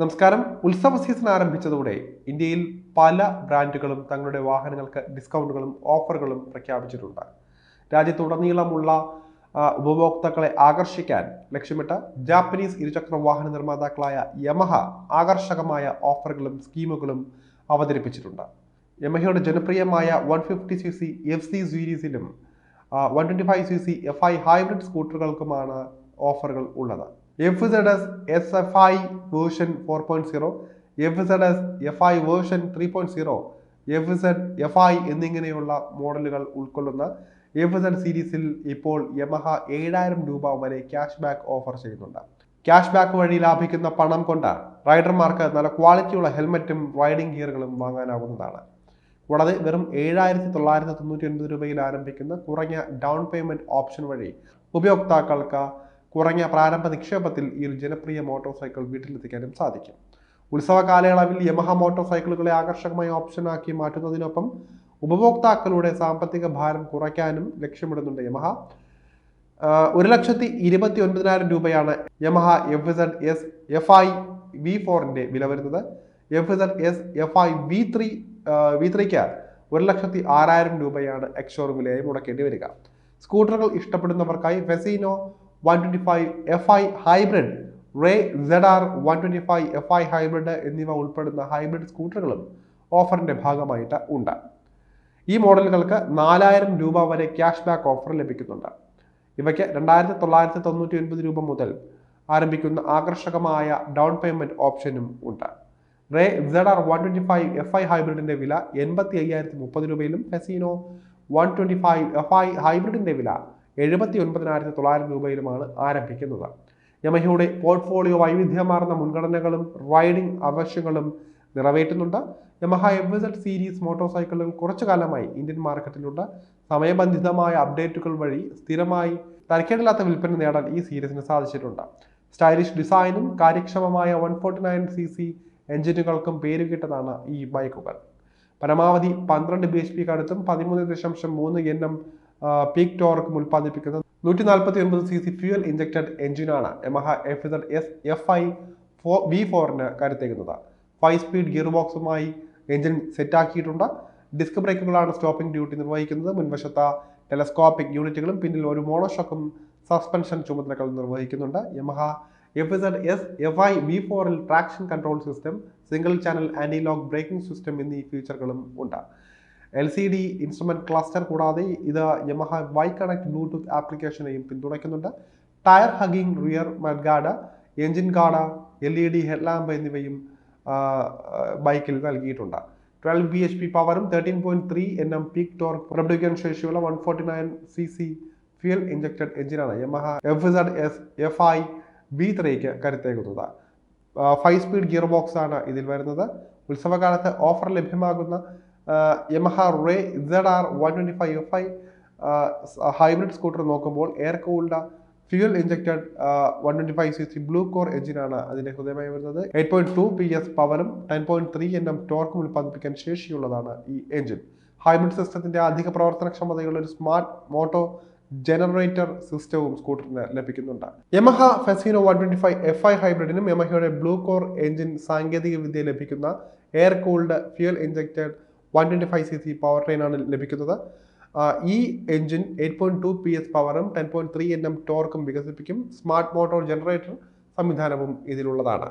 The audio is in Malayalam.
നമസ്കാരം. ഉത്സവ സീസൺ ആരംഭിച്ചതോടെ ഇന്ത്യയിൽ പല ബ്രാൻഡുകളും തങ്ങളുടെ വാഹനങ്ങൾക്ക് ഡിസ്കൗണ്ടുകളും ഓഫറുകളും പ്രഖ്യാപിച്ചിട്ടുണ്ട്. രാജ്യത്തുടനീളമുള്ള ഉപഭോക്താക്കളെ ആകർഷിക്കാൻ ലക്ഷ്യമിട്ട ജാപ്പനീസ് ഇരുചക്ര വാഹന നിർമ്മാതാക്കളായ യമഹ ആകർഷകമായ ഓഫറുകളും സ്കീമുകളും അവതരിപ്പിച്ചിട്ടുണ്ട്. യമഹയുടെ ജനപ്രിയമായ one fifty C C F C സീരീസിലും one twenty five C C F I hybrid സ്കൂട്ടറുകൾക്കുമാണ് ഓഫറുകൾ ഉള്ളത്. F Z S S F I version four point zero F Z S F I version three point zero F Z F I എന്നിങ്ങനെയുള്ള മോഡലുകൾ ഉൾക്കൊള്ളുന്ന എഫ് സെഡ് സീരീസിൽ ഇപ്പോൾ യമഹ ഏഴായിരം രൂപ വരെ ക്യാഷ് ബാക്ക് ഓഫർ ചെയ്യുന്നുണ്ട്. ക്യാഷ് ബാക്ക് വഴി ലാഭിക്കുന്ന പണം കൊണ്ട് റൈഡർമാർക്ക് നല്ല ക്വാളിറ്റിയുള്ള ഹെൽമറ്റും റൈഡിംഗ് ഗിയറുകളും വാങ്ങാനാവുന്നതാണ്. കൂടാതെ വെറും ഏഴായിരത്തി തൊള്ളായിരത്തി തൊണ്ണൂറ്റി ഒൻപത് രൂപയിൽ ആരംഭിക്കുന്ന കുറഞ്ഞ ഡൗൺ പേയ്മെന്റ് ഓപ്ഷൻ വഴി ഉപയോക്താക്കൾക്ക് കുറഞ്ഞ പ്രാരംഭ നിക്ഷേപത്തിൽ ഈ ഒരു ജനപ്രിയ മോട്ടോർ സൈക്കിൾ വീട്ടിലെത്തിക്കാനും സാധിക്കും. ഉത്സവ കാലയളവിൽ യമഹ മോട്ടോർ സൈക്കിളുകളെ ആകർഷകമായ ഓപ്ഷനാക്കി മാറ്റുന്നതിനൊപ്പം ഉപഭോക്താക്കളുടെ സാമ്പത്തിക ഭാരം കുറയ്ക്കാനും ലക്ഷ്യമിടുന്നുണ്ട് യമഹ. ഒരു ലക്ഷത്തി ഇരുപത്തി ഒൻപതിനായിരം രൂപയാണ് Yamaha F Z S F I V ഫോറിന്റെ വില വരുന്നത്. F Z S F I V three V ത്രീക്ക് ഒരു ലക്ഷത്തി ആറായിരം രൂപയാണ് എക്സോർ വിലയായി മുടക്കേണ്ടി വരിക. സ്കൂട്ടറുകൾ ഇഷ്ടപ്പെടുന്നവർക്കായി Fascino one twenty hybrid Ray Z R one five hybrid എന്നിവ ഉൾപ്പെടുന്ന ഹൈബ്രിഡ് സ്കൂട്ടറുകളും ഓഫറിന്റെ ഭാഗമായിട്ട് ഉണ്ട്. ഈ മോഡലുകൾക്ക് നാലായിരം രൂപ വരെ ക്യാഷ് ബാക്ക് ഓഫർ ലഭിക്കുന്നുണ്ട്. ഇവയ്ക്ക് രണ്ടായിരത്തി തൊള്ളായിരത്തി തൊണ്ണൂറ്റി ഒൻപത് രൂപ മുതൽ ആരംഭിക്കുന്ന ആകർഷകമായ ഡൗൺ പേയ്മെന്റ് ഓപ്ഷനും ഉണ്ട്. Ray Z R one twenty five F I ഹൈബ്രിഡിന്റെ വില എൺപത്തി അയ്യായിരത്തി മുപ്പത് രൂപയിലും Fascino one twenty five F I ഹൈബ്രിഡിന്റെ വില എഴുപത്തി ഒൻപതിനായിരത്തി തൊള്ളായിരം രൂപയിലുമാണ് ആരംഭിക്കുന്നത്. യമഹയുടെ പോർട്ട്ഫോളിയോ വൈവിധ്യമാർന്ന മുൻഗണനകളും റൈഡിംഗ് ആവശ്യങ്ങളും നിറവേറ്റുന്നുണ്ട്. Yamaha F Z series motor സൈക്കിളുകൾ കുറച്ചു കാലമായി ഇന്ത്യൻ മാർക്കറ്റിലുണ്ട്. സമയബന്ധിതമായ അപ്ഡേറ്റുകൾ വഴി സ്ഥിരമായി തരക്കേടില്ലാത്ത വിൽപ്പന നേടാൻ ഈ സീരീസിന് സാധിച്ചിട്ടുണ്ട്. സ്റ്റൈലിഷ് ഡിസൈനും കാര്യക്ഷമമായ one forty nine C C എഞ്ചിനുകൾക്കും പേരുകേട്ടതാണ് ഈ ബൈക്കുകൾ. പരമാവധി പന്ത്രണ്ട് ബി എച്ച് പി അടുത്തും പതിമൂന്ന് ദശാംശം മൂന്ന് എൻ എം പീക്ക് ടോർക്കും ഉൽപ്പാദിപ്പിക്കുന്നത് നൂറ്റി നാൽപ്പത്തി ഒൻപത് സി സി ഫ്യൂൽ ഇഞ്ചക്റ്റഡ് എഞ്ചിനാണ് Yamaha F S F I four V ഫോറിന് കരുത്തേക്കുന്നത് ഫൈവ് സ്പീഡ് ഗിയർ ബോക്സുമായി എഞ്ചിൻ സെറ്റാക്കിയിട്ടുണ്ട് ഡിസ്ക് ബ്രേക്കുകളാണ് സ്റ്റോപ്പിംഗ് ഡ്യൂട്ടി നിർവഹിക്കുന്നത്. മുൻവശത്ത ടെലസ്കോപ്പിക് യൂണിറ്റുകളും പിന്നിൽ ഒരു മോണോഷോക്കും സസ്പെൻഷൻ ചുമതലകൾ നിർവഹിക്കുന്നുണ്ട്. Yamaha F Z S F I V ഫോറിൽ traction control system single channel anti lock braking system എന്നീ ഫീച്ചറുകളും ഉണ്ട്. L C D instrument cluster കൂടാതെ ഇത് യമഹ വൈ കണക്ട് ബ്ലൂടൂത്ത് ആപ്ലിക്കേഷനെയും പിന്തുണയ്ക്കുന്നുണ്ട്. Tyre hugging rear mudguard engine guard L E D headlamp എന്നിവയും ബൈക്കിൽ നൽകിയിട്ടുണ്ട്. ട്വൽവ് ബി എച്ച് പി പവറും thirteen point three N M peak torque പുറപ്പെടുവിക്കാൻ ശേഷിയുള്ള one forty nine C C fuel injected എഞ്ചിനാണ് Yamaha F Z S F I B ത്രീക്ക് കരുത്തേക്കുന്നത് ഫൈവ് സ്പീഡ് ഗിയർ ബോക്സ് ആണ് ഇതിൽ വരുന്നത് ഉത്സവകാലത്ത് ഓഫർ ലഭ്യമാകുന്ന Yamaha Ray Z R one twenty five F I hybrid scooter നോക്കുമ്പോൾ air cooled fuel injected one twenty five C C blue core എഞ്ചിനാണ് അതിന്റെ ഹൃദയമായി വരുന്നത്. Eight point two P S പവറും ten point three N M ടോർക്കും ഉൽപ്പാദിപ്പിക്കാൻ ശേഷിയുള്ളതാണ് ഈ എഞ്ചിൻ ഹൈബ്രിഡ് സിസ്റ്റത്തിന്റെ അധിക പ്രവർത്തനക്ഷമതയുള്ള ഒരു സ്മാർട്ട് മോട്ടോ ജനറേറ്റർ സിസ്റ്റവും സ്കൂട്ടറിന് ലഭിക്കുന്നുണ്ട്. Yamaha Fascino one twenty five F I ഹൈബ്രിഡിനും യമഹയുടെ ബ്ലൂ കോർ എഞ്ചിൻ സാങ്കേതിക വിദ്യ ലഭിക്കുന്ന air cooled fuel injected one twenty five C C power ട്രെയിനാണ് ലഭിക്കുന്നത്. ഈ engine eight point two P S പവറും ten point three N M ടോർക്കും വികസിപ്പിക്കും. സ്മാർട്ട് മോട്ടോർ ജനറേറ്റർ സംവിധാനവും ഇതിലുള്ളതാണ്.